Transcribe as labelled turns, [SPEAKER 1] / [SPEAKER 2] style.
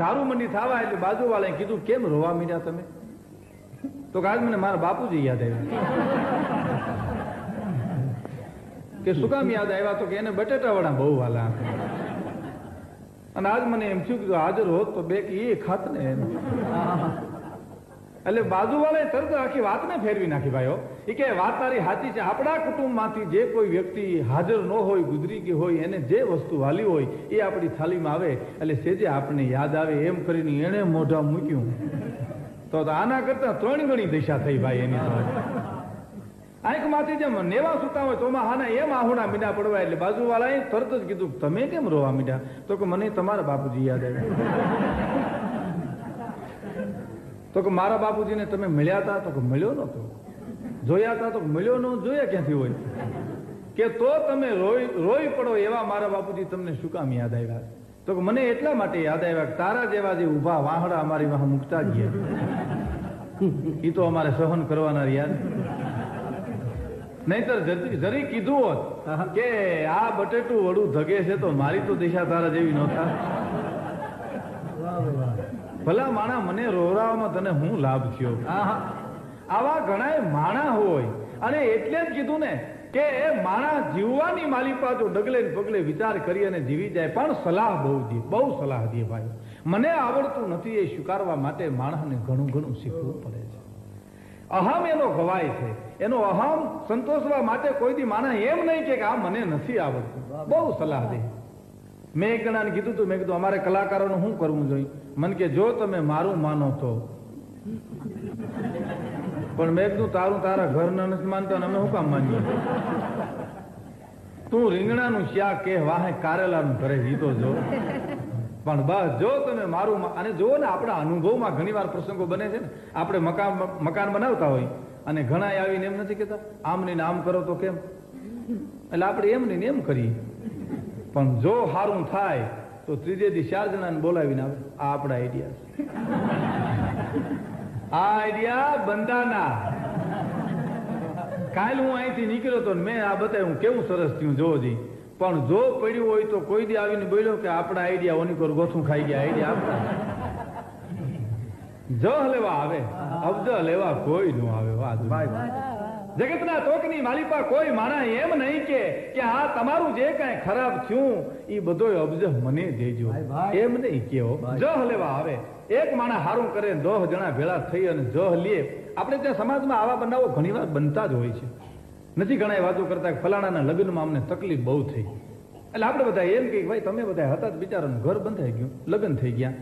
[SPEAKER 1] સારું મંડી થવા એટલે બાજુવાળાએ કીધું, કેમ રોવા મીડ્યા તમે? તો આજ મને મારા બાપુજી યાદ આવ્યા. કે શું કામ યાદ આવ્યા? તો કે એને બટેટા વડા બહુ વાલા. અને આજ મને એમ થયું કે હાજર હોત તો બે કે એ ખાત ને એટલે બાજુવાળાએ તરત આખી વાતને ફેરવી નાખી, ભાઈઓ. એ કે વાત તારી સાચી છે. આપણા કુટુંબમાંથી જે કોઈ વ્યક્તિ હાજર ન હોય, ગુજરી ગઈ હોય, એને જે વસ્તુ વાલી હોય, એ આપણી થાલીમાં આવે. એટલે સેજે આપણને યાદ આવે એમ કરીને એણે મોઢા મૂક્યું. તો આના કરતા ત્રણ ગણી દિશા થઈ, ભાઈ, એની આંખમાંથી જેમ નેવા સુતા હોય, તો હાના એમ આહુણા મીડા પડવા. એટલે બાજુવાળાએ તરત જ કીધું, તમે કેમ રોવા મીડા? તો કે, મને તમારા બાપુજી યાદ આવ્યા. તો કે મારા બાપુજીને તમે મળ્યા હતા તો કે મળ્યો નતો જોયા હતા તો મળ્યો ન જોયા ક્યાંથી હોય? કે તો તમે રોઈ રોઈ પડો એવા મારા બાપુજી તમને શું કામ યાદ આવ્યા? તો કે મને એટલા માટે યાદ આવ્યા કે તારા જેવા જે ઊભા વાહડા અમારી વાહ મૂકતા ગયા. એ તો અમારે સહન કરવાના યાદ નહીતર જરી કીધું હોત કે આ બટેટું વડું ધગે છે તો મારી તો દિશા તારા જેવી નહોતા. ભલા માણા મને રોરાવામાં તને હું લાભ થયો? આવા ઘણા માણા હોય. અને એટલે જ કીધું ને કે એ માણા જીવવાની માલિપા જો ડગલે પગલે વિચાર કરી અને જીવી જાય. પણ સલાહ બહુ દે. બહુ સલાહ દે ભાઈ. મને આવડતું નથી એ સ્વીકારવા માટે માણસને ઘણું ઘણું શીખવું પડે છે. અહમ એનો ગવાય છે. એનો અહમ સંતોષવા માટે કોઈ દી માણસ એમ નહીં કે આ મને નથી આવડતું. બહુ સલાહ દે. મેં એક કીધું હતું મેં કીધું, અમારે કલાકારોનું શું કરવું જોઈએ? મને કે, જો તમે મારું માનો તો પણ મેં કીધું, તારું તારા ઘરના નથી માનતા અમે શું કામ માનીએ? તું રીંગણાનું શાક કે વાહે કારેલાનું ઘરે જીતો જો. પણ બસ, જો તમે મારું અને જુઓ ને, આપણા અનુભવમાં ઘણી વાર પ્રસંગો બને છે ને, આપણે મકાન મકાન બનાવતા હોય અને ઘણા આવીને એમ નથી કહેતા આમ ને આમ કરો તો કેમ? એટલે આપણે એમ ને એમ કરીએ. પણ જો સારું થાય, તો ત્રીજે દી ચાર જણાને બોલાવીને આવે. આ આપણા આઈડિયા આ આઈડિયા બંધાના. કાલ હું અહીંથી નીકળ્યો તો મેં આ બતાવ્યું કેવું સરસ થયું જોવો જી. પણ જો પડ્યું હોય તો કોઈ દી આવીને બોલ્યો કે આપણા આઈડિયા ઓની કોર ગોથું ખાઈ ગયા આઈડિયા આપણા. જ લેવા આવે, અબજ લેવા કોઈ નું આવે વાહ જગતના તોકની માલિપા કોઈ માણા એમ નહીં કે કે આ તમારું જે કાંઈ ખરાબ થયું એ બધો અબજ મને દેજો. એમ નહીં કેવો જહ લેવા આવે. એક માણા હારું કરે દોહ જણા ભેળા થઈ અને જહ લે. આપણે ત્યાં સમાજમાં આવા બનાવો ઘણીવાર બનતા જ હોય છે. નથી ઘણા વાતો કરતા કે ફલાણાના લગ્નમાં અમને તકલીફ બહુ થઈ એટલે આપણે બધા એમ કે ભાઈ તમે બધા હતા જ બિચારાનું ઘર બંધાઈ ગયું લગ્ન થઈ ગયા.